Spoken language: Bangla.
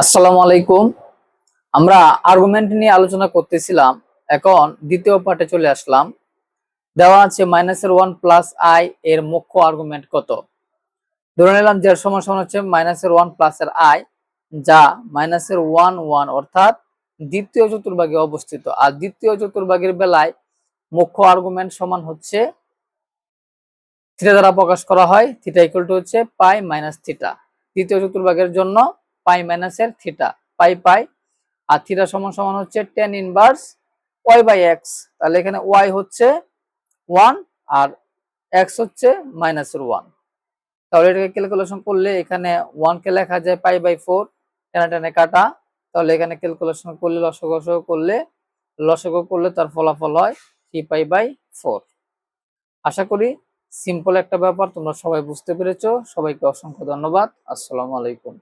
আসসালামু আলাইকুম। আমরা আর্গুমেন্ট নিয়ে আলোচনা করতেছিলাম, এখন দ্বিতীয় পার্টে চলে আসলাম। দেওয়া আছে মাইনাসের ওয়ান প্লাস আই এর মুখ্য আর্গুমেন্ট কত? ধরে নিলাম যে সমান সমান হচ্ছে মাইনাসের ওয়ান প্লাস এর আই যা মাইনাসের ওয়ান ওয়ান অর্থাৎ দ্বিতীয় চতুর্ভাগে অবস্থিত। আর দ্বিতীয় চতুর্ভাগের বেলায় মুখ্য আর্গুমেন্ট সমান হচ্ছে থিটা দ্বারা প্রকাশ করা হয় থিটা ইকুয়াল টু হচ্ছে পাই মাইনাস থিটা তৃতীয় চতুর্ভাগের জন্য পাই মাইনাসের থিটা পাই পাই। আর থিটা সমান সমান হচ্ছে tan inverse Y by X তাহলে এখানে ওয়াই হচ্ছে ওয়ান আর এক্স হচ্ছে মাইনাসের ওয়ান তাহলে এটাকে ক্যালকুলেশন করলে এখানে ওয়ানকে লেখা যায় পাই বাই ফোর টেনে টেনে কাটা। তাহলে এখানে ক্যালকুলেশন করলে লসক করলে লসক করলে তার ফলাফল হয় থ্রি পাই বাই ফোর আশা করি সিম্পল একটা ব্যাপার, তোমরা সবাই বুঝতে পেরেছ। সবাইকে অসংখ্য ধন্যবাদ। আসসালামু আলাইকুম।